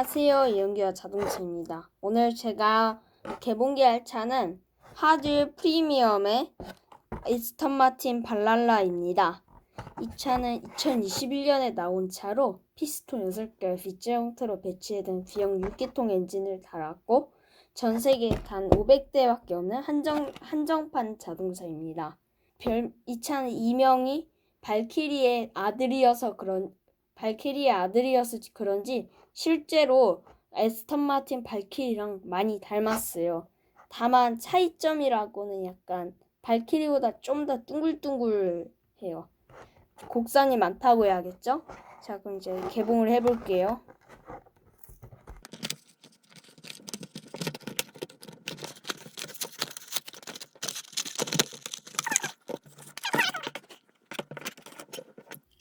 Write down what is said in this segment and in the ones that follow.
안녕하세요. 이은규와 자동차입니다. 오늘 제가 개봉기할 차는 하드 프리미엄의 에스턴 마틴 발랄라입니다. 이 차는 2021년에 나온 차로 피스톤 6개 빗자 형태로 배치된 비형 6기통 엔진을 달았고 전 세계에 단 500대밖에 없는 한정, 한정판 자동차입니다. 별, 이 차는 이명이 발키리의 아들이어서 그런 발키리의 아들이어서 그런지 실제로 에스턴 마틴 발키리랑 많이 닮았어요. 다만 차이점이라고는 약간 발키리보다 좀 더 둥글둥글해요. 곡선이 많다고 해야겠죠? 자, 그럼 이제 개봉을 해볼게요.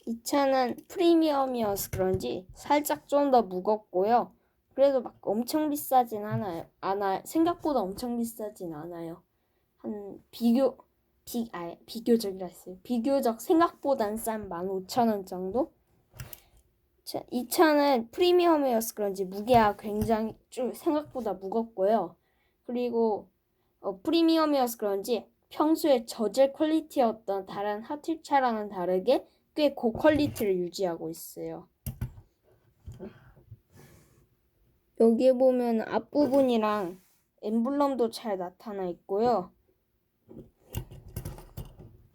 이 차는 프리미엄이어서 그런지 살짝 좀 더 무겁고요. 그래도 막 엄청 비싸진 않아요. 않아 생각보다 엄청 비싸진 않아요. 한 비교 비, 아, 비교적이라 했어요. 비교적 생각보단 싼 15,000원 정도? 자, 이 차는 프리미엄이어서 그런지 무게가 굉장히 좀 생각보다 무겁고요. 그리고 어, 프리미엄이어서 그런지 평소에 저질 퀄리티였던 다른 하트 차랑은 다르게 꽤 고퀄리티를 유지하고 있어요. 여기 보면 앞부분이랑 엠블럼도 잘 나타나 있고요.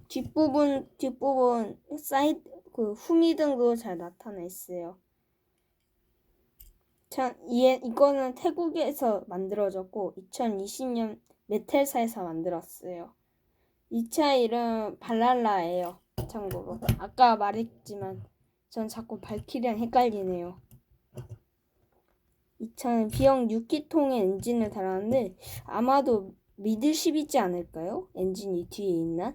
뒷부분 뒷부분 사이드 그 후미 등도 잘 나타나 있어요. 참, 이 이거는 태국에서 만들어졌고 2020년 메텔사에서 만들었어요. 이 차 이름 발랄라예요. 참고로 아까 말했지만 전 자꾸 발키리랑 헷갈리네요. 이 차는 비형 6기통의 엔진을 달았는데 아마도 미들십이지 않을까요? 엔진이 뒤에 있는.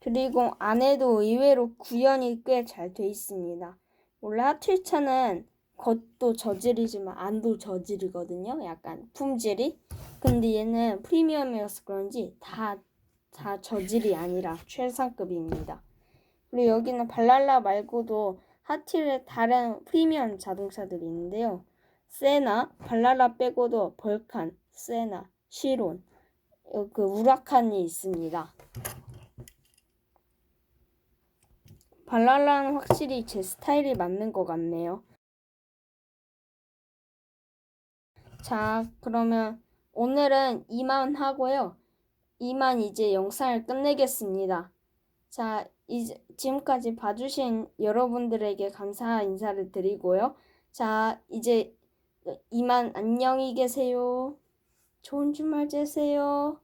그리고 안에도 의외로 구현이 꽤 잘 돼 있습니다. 원래 하트차는 겉도 저질이지만 안도 저질이거든요. 약간 품질이. 근데 얘는 프리미엄이어서 그런지 다, 다 저질이 아니라 최상급입니다. 그리고 여기는 발랄라 말고도 하트의 다른 프리미엄 자동차들이 있는데요. 세나, 발랄라 빼고도 벌칸, 세나, 시론, 어, 그 우라칸이 있습니다. 발랄라는 확실히 제 스타일이 맞는 것 같네요. 자, 그러면 오늘은 이만 하고요. 이만 이제 영상을 끝내겠습니다. 자, 이제 지금까지 봐주신 여러분들에게 감사 인사를 드리고요. 자, 이제 이만 안녕히 계세요. 좋은 주말 되세요.